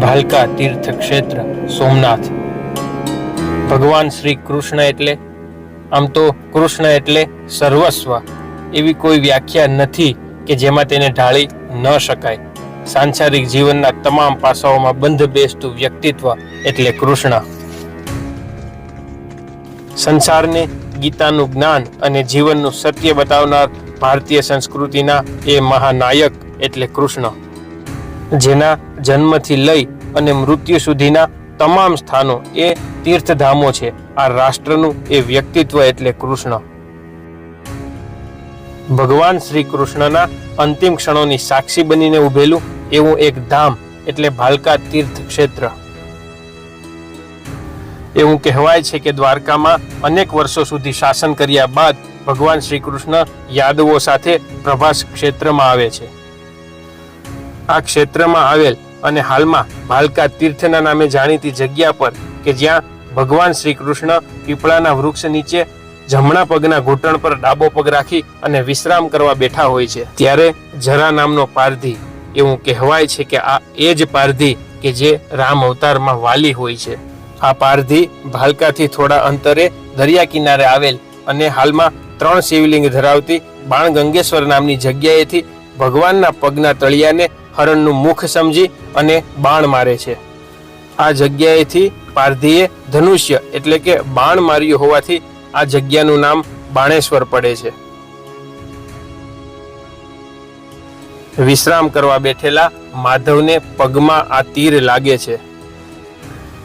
ભાલકા તીર્થ ક્ષેત્ર સોમનાથ. ભગવાન શ્રી કૃષ્ણ એટલે, આમ તો કૃષ્ણ એટલે સર્વસ્વ, એવી કોઈ વ્યાખ્યા નથી કે જેમાં તેને ઢાળી ન શકાય. સાંસારિક જીવનના તમામ પાસાઓમાં બંધ બેસતું વ્યક્તિત્વ એટલે કૃષ્ણ. સંસારને ગીતાનું જ્ઞાન અને જીવનનું સત્ય બતાવનાર ભારતીય સંસ્કૃતિના એ મહાનાયક એટલે કૃષ્ણ. જેના જન્મથી લઈ અને મૃત્યુ સુધીના તમામ સ્થાનો એ તીર્થધામો છે. આ રાષ્ટ્રનું એ વ્યક્તિત્વ એટલે કૃષ્ણ. ભગવાન શ્રી કૃષ્ણના અંતિમ ક્ષણોની સાક્ષી બનીને ઉભેલું એવું એક ધામ એટલે ભાલકા તીર્થ ક્ષેત્ર. એવું કહેવાય છે કે દ્વારકામાં અનેક વર્ષો સુધી શાસન કર્યા બાદ ભગવાન શ્રી કૃષ્ણ યાદવો સાથે પ્રભાસ ક્ષેત્રમાં આવે છે. આ ક્ષેત્રમાં આવેલ અને હાલમાં ભાલકા તીર્થના નામે જાણીતી જગ્યા પર કે જ્યાં ભગવાન શ્રી કૃષ્ણ પીપળાના વૃક્ષ નીચે જમણા પગના ઘૂંટણ પર ડાબો પગ રાખી અને વિશ્રામ કરવા બેઠા હોય છે. ત્યારે જરા નામનો પારધી, એવું કહેવાય છે કે આ એ જ પારધી કે જે રામ અવતારમાં વાલી હોય છે. આ પારધી ભાલકાથી થોડા અંતરે દરિયા કિનારે આવેલ અને હાલમાં ત્રણ શિવલિંગ ધરાવતી બાણગંગેશ્વર નામની જગ્યાએથી ભગવાનના પગના તળિયાને હરણનું મુખ સમજી અને બાણ મારે છે. આ જગ્યાએથી પારધીએ ધનુષ્ય એટલે કે બાણ માર્યું હોવાથી આ જગ્યાનું નામ બાણેશ્વર પડે છે. વિશ્રામ કરવા બેઠેલા માધવને પગમાં આ તીર લાગે છે.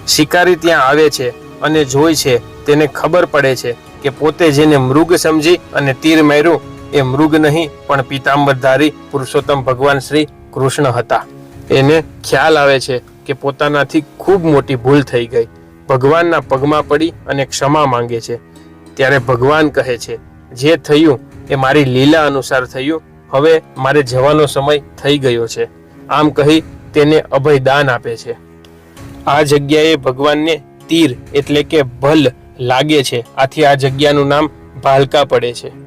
શિકારી ત્યાં આવે છે અને જોઈ છે તેને ખબર પડે છે કે પોતે જેને મૃગ સમજી અને તીર માર્યું એ મૃગ નહીં પણ પીતાંબરધારી પુરુષોત્તમ ભગવાન શ્રી કૃષ્ણ હતા. એને ખ્યાલ આવે છે કે પોતાનાથી ખૂબ મોટી ભૂલ થઈ ગઈ. ભગવાનના પગમાં પડી અને ક્ષમા માંગે છે. ત્યારે ભગવાન કહે છે, જે થયું એ મારી લીલા અનુસાર થયું. હવે મારે જવાનો સમય થઈ ગયો છે. આમ કહી તેને અભય દાન આપે છે. આ જગ્યાએ ભગવાનને તીર એટલે કે ભલ લાગે છે. આથી આ જગ્યાનું નામ ભાલકા પડે છે.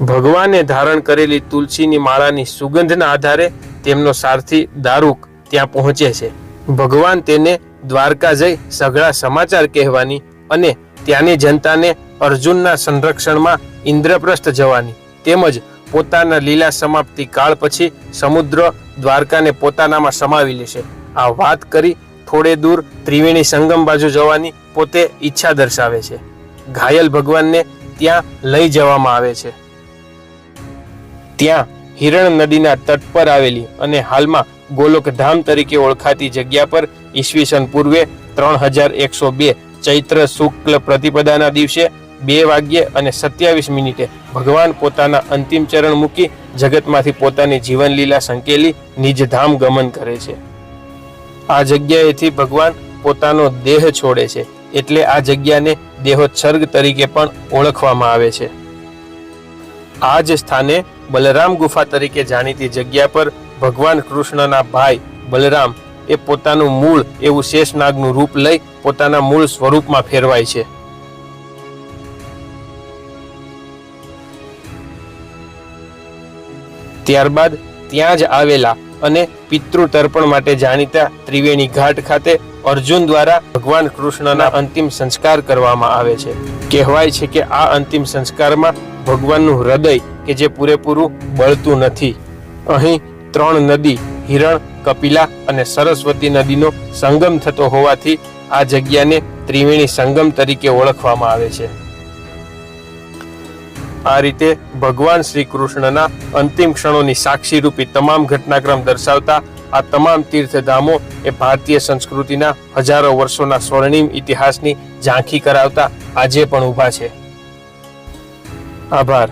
ભગવાને ધારણ કરેલી તુલસીની માળાની સુગંધના આધારે તેમનો સારથી દારૂક ત્યાં પહોંચે છે. ભગવાન તેને દ્વારકા જઈ સઘળા સમાચાર કહેવાની અને ત્યાંની જનતાને અર્જુનના સંરક્ષણમાં ઇન્દ્રપ્રસ્થ જવાની તેમજ પોતાના લીલા સમાપ્તિ કાળ પછી સમુદ્ર દ્વારકાને પોતાનામાં સમાવી લેશે. આ વાત કરી થોડે દૂર ત્રિવેણી સંગમ બાજુ જવાની પોતે ઈચ્છા દર્શાવે છે. ઘાયલ ભગવાનને ત્યાં લઈ જવામાં આવે છે. ત્યાં હિરણ નદીના તટ પર આવેલી અને હાલમાં ગોલોકધામ તરીકે ઓળખાતી જગ્યા પર ઈસવીસન પૂર્વે ત્રણ હજાર એકસો બે ચૈત્ર શુક્લ પ્રતિપદાના દિવસે બે વાગ્યે અને સત્યાવીસ મિનિટે ભગવાન પોતાના અંતિમ ચરણ મૂકી જગતમાંથી પોતાની જીવન લીલા સંકેલી નિજધામ ગમન કરે છે. આ જગ્યાએથી ભગવાન પોતાનો દેહ છોડે છે એટલે આ જગ્યાને દેહોત્સર્ગ તરીકે પણ ઓળખવામાં આવે છે. આ જ સ્થાને બલરામ ગુફા તરીકે જાણીતી જગ્યા પર ભગવાન કૃષ્ણના ભાઈ બલરામ એ પોતાનું મૂળ એવું શેષનાગનું રૂપ લઈ પોતાના મૂળ સ્વરૂપમાં ફેરવાય છે. ત્યારબાદ ત્યાં જ આવેલા અને પિતૃ તર્પણ માટે જાણીતા ત્રિવેણી ઘાટ ખાતે અર્જુન દ્વારા ભગવાન કૃષ્ણના અંતિમ સંસ્કાર કરવામાં આવે છે. કહેવાય છે કે આ અંતિમ સંસ્કારમાં ભગવાનનું હૃદય કે જે પૂરેપૂરું બળતું નથી. અહીં ત્રણ નદી, હિરણ, કપિલા અને સરસ્વતી નદીનો સંગમ થતો હોવાથી આ જગ્યાને ત્રિવેણી સંગમ તરીકે ઓળખવામાં આવે છે. આ રીતે ભગવાન શ્રી કૃષ્ણના અંતિમ ક્ષણોની સાક્ષી રૂપી તમામ ઘટનાક્રમ દર્શાવતા આ તમામ તીર્થધામો એ ભારતીય સંસ્કૃતિના હજારો વર્ષોના સ્વર્ણિમ ઇતિહાસની ઝાંખી કરાવતા આજે પણ ઊભા છે. આભાર.